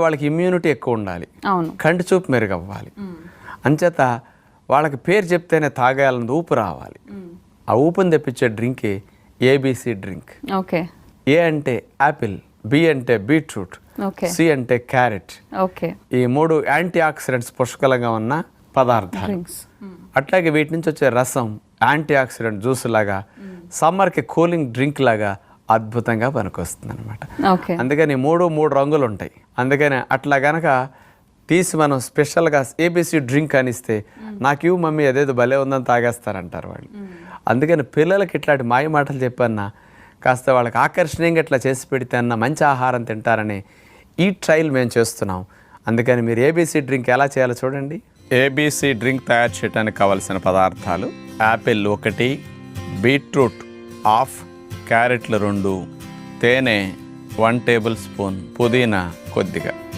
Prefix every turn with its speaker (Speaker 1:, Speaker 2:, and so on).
Speaker 1: వాళ్ళకి ఇమ్యూనిటీ ఎక్కువ ఉండాలి. కంటి చూపు మెరుగవ్వాలి. అంచేత వాళ్ళకి పేరు చెప్తేనే తాగేయాలని ఊపు రావాలి. ఆ ఊపుని తెప్పించే డ్రింకే ఏబీసీ డ్రింక్.
Speaker 2: ఓకే.
Speaker 1: ఏ అంటే యాపిల్ బి అంటే బీట్రూట్
Speaker 2: ఓకే.
Speaker 1: సి అంటే క్యారెట్.
Speaker 2: ఓకే.
Speaker 1: ఈ మూడు యాంటీ ఆక్సిడెంట్స్ పుష్కలంగా ఉన్న పదార్థాలు. అట్లాగే వీటి నుంచి వచ్చే రసం యాంటీ ఆక్సిడెంట్ జ్యూస్ లాగా సమ్మర్కి కూలింగ్ డ్రింక్ లాగా అద్భుతంగా పనికొస్తుంది అనమాట
Speaker 2: ఓకే.
Speaker 1: అందుకని మూడు మూడు రంగులు ఉంటాయి అందుకని అట్లా గనక తీసి మనం స్పెషల్గా ఏబీసీ డ్రింక్ అనిస్తే నాకు ఇవ్వు మమ్మీ అదేదో భలే ఉందని తాగేస్తారంటారు వాళ్ళు. అందుకని పిల్లలకి ఇట్లాంటి మాయ మాటలు చెప్పన్నా కాస్త వాళ్ళకి ఆకర్షణీయంగా ఇట్లా చేసి పెడితే అన్న మంచి ఆహారం తింటారని ఈ ట్రయల్ మేము చేస్తున్నాం. అందుకని మీరు ఏబీసీ డ్రింక్ ఎలా చేయాలో చూడండి. ఏబీసీ డ్రింక్ తయారు చేయడానికి కావలసిన పదార్థాలు యాపిల్ ఒకటి బీట్రూట్ హాఫ్ క్యారెట్లు రెండు తేనె వన్ టేబుల్ స్పూన్ పుదీనా కొద్దిగా.